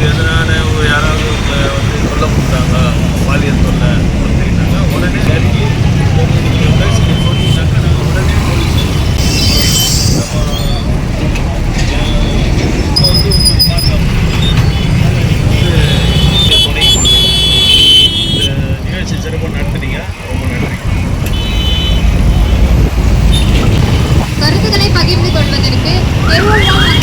அவங்களுக்கு எதிரான யாராவது வந்து சொல்ல கொடுத்தாங்க பாலியல் தொல்லை அப்படின்னாங்க உடனே அறிக்கை நீங்கள் நாங்கள் உடனே போலீஸ் நிகழ்ச்சி சிறப்பாக நடத்துனீங்க. ரொம்ப நன்றி. கருத்துக்களை பகிர்ந்து கொள்வதற்கு பெரும்பாலான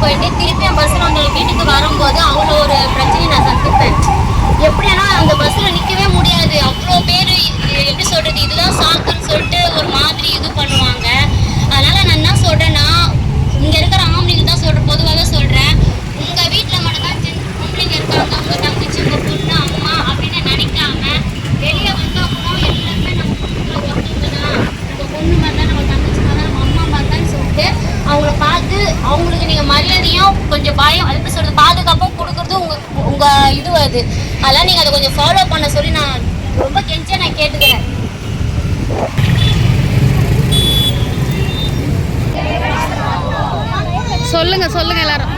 போயிட்டு திருப்பி என் பஸ்ஸில் உங்களுக்கு வீட்டுக்கு வரும்போது நீங்க பயம் அது சொல்றது பாதுகாப்பும் கொடுக்கறது உங்க உங்க இது அது. அதெல்லாம் நீங்க அதை கொஞ்சம் ஃபாலோ பண்ண சொல்லி நான் ரொம்ப கெஞ்சியா நான் கேட்டுக்கிறேன். சொல்லுங்க சொல்லுங்க எல்லாரும்.